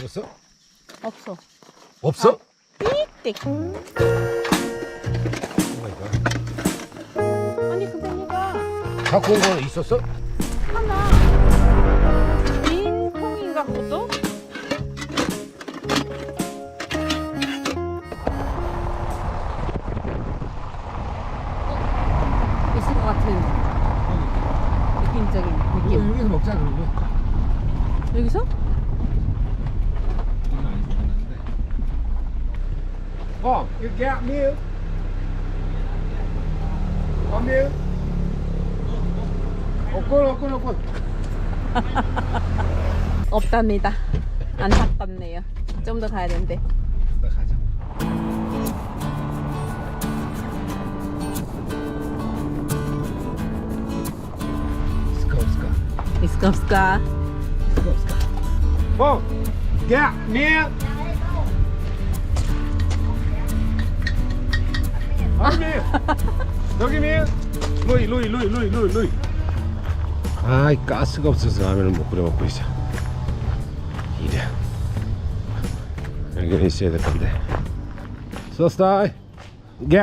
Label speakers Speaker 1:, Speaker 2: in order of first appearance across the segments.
Speaker 1: 들었어?
Speaker 2: 없어.
Speaker 1: 없어?
Speaker 2: 띡.
Speaker 1: 오마이갓.
Speaker 2: 아니 근데 얘가
Speaker 1: 갖고 온 거 있었어?
Speaker 2: 하나 빈 통인가 그것도? 어? 있을 것 같은 느낌적인 느낌.
Speaker 1: 여기서 먹자 그러면.
Speaker 2: 여기서?
Speaker 1: 어, you get milk? 어, milk? 없군, 없군, 없군.
Speaker 2: 없답니다. 안타깝네요. 좀 더 가야 되는데.
Speaker 1: 나 가자. 스카?
Speaker 2: 있을까 없을까?
Speaker 1: 스카 없을까? 어, get milk? 아. 여기. 아이 가스가 없어서 라면을 못 끓여 먹고 있어. 이래. 여기는 있어야 될 건데. 소스타이,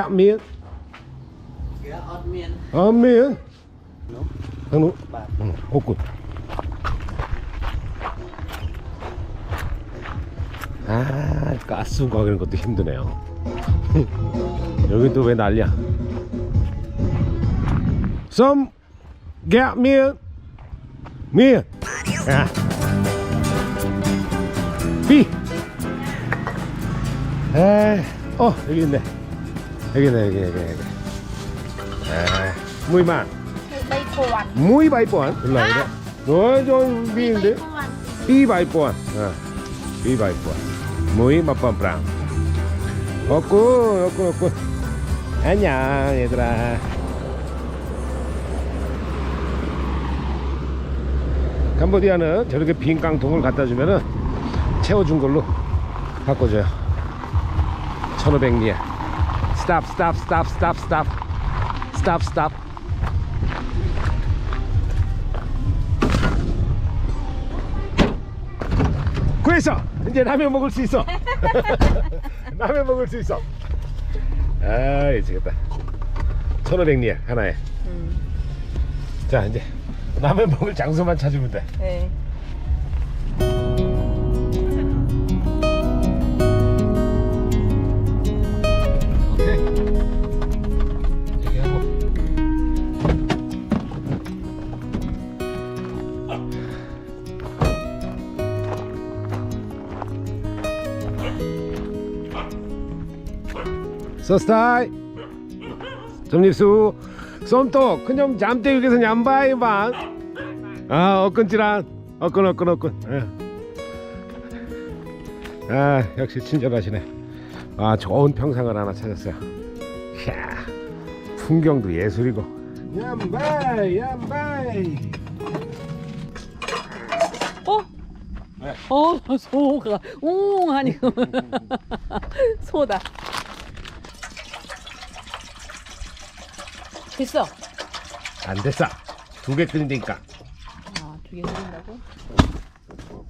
Speaker 1: milk. 어, milk. 한우. 응, 없군. 아, 가스 구하는 것도 힘드네요. 여기 또 왜 난리야? Some get milk. 밀. 야. B. 에, 어 여기 있네. 여기 있네 여기 여기 여기. 에,
Speaker 3: cuộn
Speaker 1: muy bảy point. 일로 와야 돼. 너, 저, B인데? B point. 어. B muy mà 뻔 프랑. 없군, 없군, 없군. 안녕, 얘들아. 캄보디아는 저렇게 빈 깡통을 갖다 주면은 채워준 걸로 바꿔줘요. 1500리에. 스탑, 스탑, 스탑, 스탑, 스탑. 스탑, 스탑. 구했어! 이제 라면 먹을 수 있어. 라면 먹을 수 있어. 아, 미치겠다. 1500리에 하나에.
Speaker 2: 음,
Speaker 1: 자, 이제 라면 먹을 장소만 찾으면 돼.
Speaker 2: 네.
Speaker 1: 서스타이 점립수 쏨또 큰형 잠때 여기서 냠바이 반. 아 어끈지란. 어끈 어끈 어끈. 예. 아 역시 친절하시네. 아 좋은 평상을 하나 찾았어요. 이야 풍경도 예술이고. 얌바이 얌바이.
Speaker 2: 어?
Speaker 1: 네.
Speaker 2: 어, 소가. 웅 하니. 소다. 됐어.
Speaker 1: 안 됐어 두 개 끓인다니까
Speaker 2: 아, 두 개 끓인다고?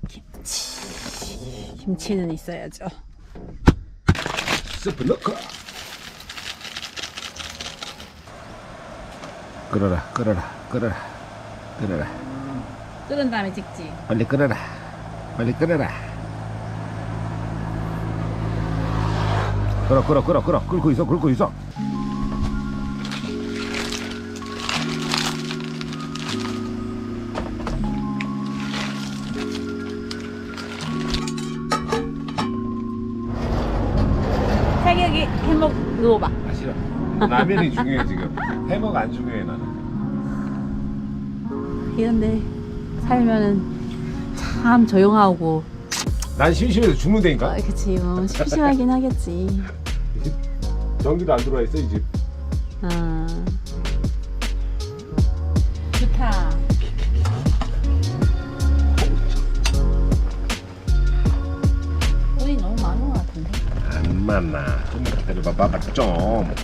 Speaker 2: 김치. 김치는 있어야죠.
Speaker 1: 스프 넣고 끓어라 끓어라 끓어라 끓어라
Speaker 2: 끓은 다음에 찍지.
Speaker 1: 빨리 끓어라 빨리 끓어라 끓어 끓어 끓어 끓어 끓고 있어 끓고 있어
Speaker 2: 해먹 넣어봐.
Speaker 1: 아 싫어 라면이 중요해 지금 해먹 안 중요해 나는
Speaker 2: 이런데 살면은 참 조용하고
Speaker 1: 난 심심해서 죽는다니까
Speaker 2: 아, 그치 뭐 심심하긴 하겠지.
Speaker 1: 전기도 안 들어와 있어 이 집
Speaker 2: 아. 좋다. 돈이 너무 많은 것 같은데.
Speaker 1: 안 만나 빠바바바점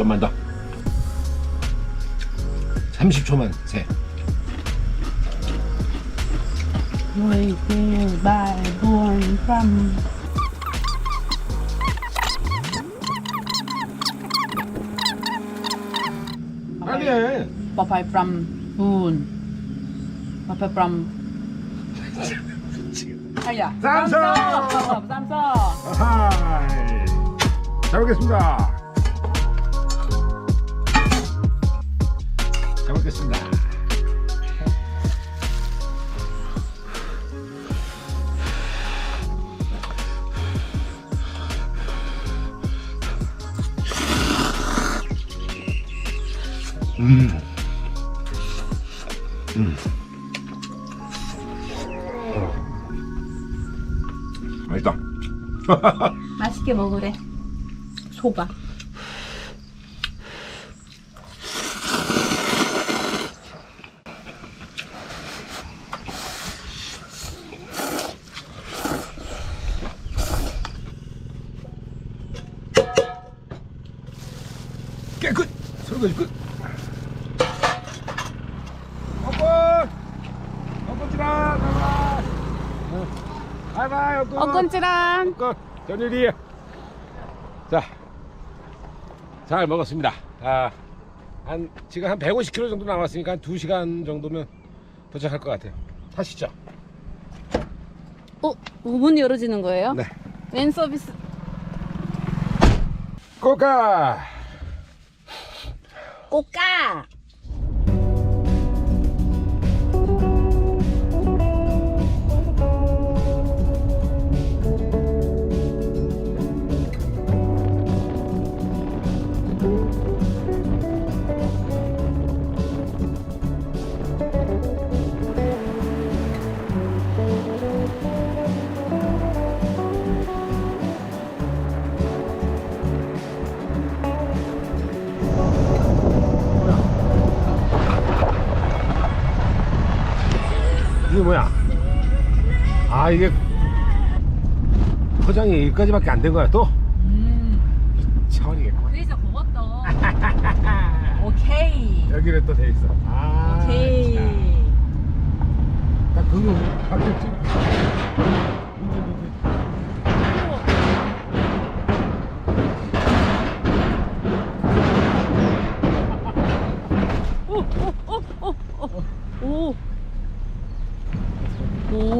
Speaker 1: 좀만 더. 30초만 세
Speaker 3: from
Speaker 1: 빨리 해
Speaker 3: from buồn Papai from 아야
Speaker 1: 삼성!
Speaker 3: 삼성 삼성
Speaker 1: 아하이 잘 먹겠습니다 잘 먹겠습니다 음. 음. 맛있다.
Speaker 3: 맛있게 먹으래 소가
Speaker 1: 설거지 끝! 엉건!
Speaker 2: 엉건찌란.
Speaker 1: 엉건! 전일이! 자, 잘 먹었습니다. 아, 한, 지금 한 150km 정도 남았으니까 한 2시간 정도면 도착할 것 같아요. 타시죠.
Speaker 2: 어, 문 열어지는 거예요?
Speaker 1: 네.
Speaker 2: 웬 서비스?
Speaker 1: 꼬까!
Speaker 2: 꼬까.
Speaker 1: 이게 포장이 여기까지밖에 안 된 거야, 또?
Speaker 2: 음.
Speaker 1: 차원이겠구만.
Speaker 2: 그래서 그것도. 오케이.
Speaker 1: 여기는 또돼 있어. 아,
Speaker 2: 오케이.
Speaker 1: 참. 딱 그거 바뀌었지.
Speaker 2: 오. 오.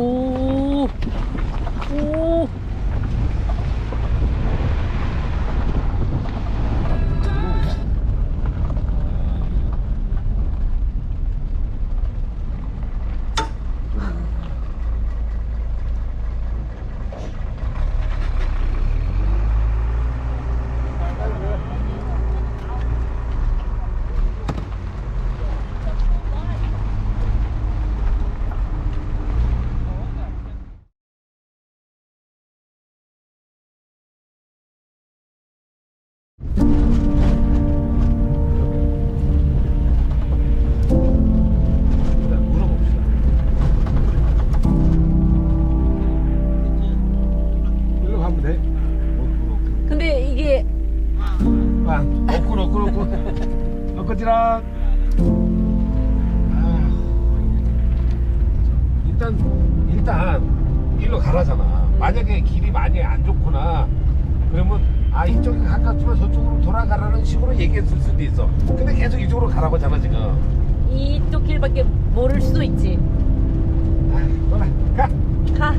Speaker 1: 길이 많이 안 좋구나. 그러면 아 이쪽이 가깝지만 저쪽으로 돌아가라는 식으로 얘기했을 수도 있어. 근데 계속 이쪽으로 가라고 하잖아 지금.
Speaker 2: 이쪽 길밖에 모를 수도 있지.
Speaker 1: 아 돌아 가.
Speaker 2: 가.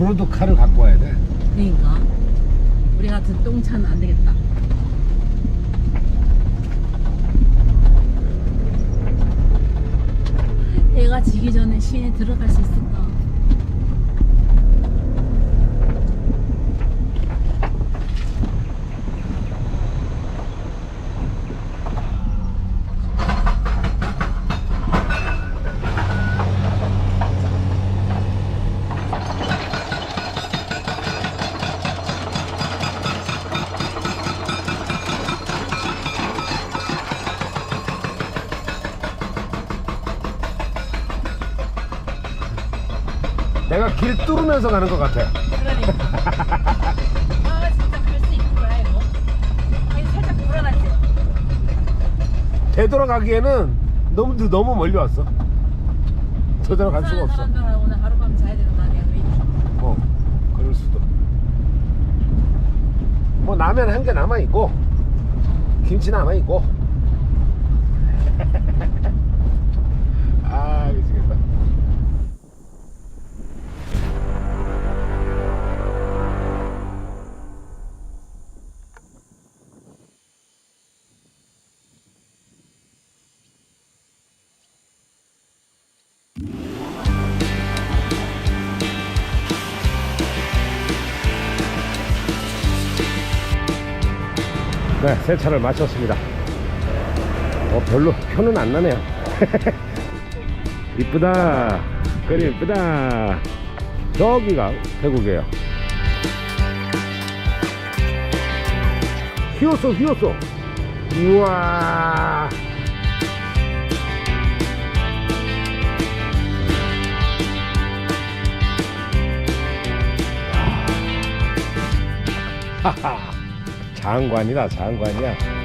Speaker 1: 브로드 카를 갖고 와야 돼.
Speaker 2: 그러니까 우리 같은 똥차는 안 되겠다. 해가 지기 전에 시내 들어갈 수 있을까?
Speaker 1: 내가 길 뚫으면서 가는 것 같아.
Speaker 2: 그러니까. 아 진짜 그럴 수 있는 거야 이거. 아니 살짝 불안하지.
Speaker 1: 되돌아가기에는 너무 너무 멀리 왔어. 되돌아갈 수가 없어.
Speaker 2: 사람들 오늘 하룻밤 자야 되는 이렇게?
Speaker 1: 어, 그럴 수도. 뭐 라면 한 개 남아 있고 김치 남아 있고. 아, 미치겠다. 네, 세차를 마쳤습니다. 어, 별로 표는 안 나네요. 이쁘다. 그림 이쁘다. 저기가 태국이에요. 휘었어, 휘었어. 우와. 하하. 장관이다, 장관이야.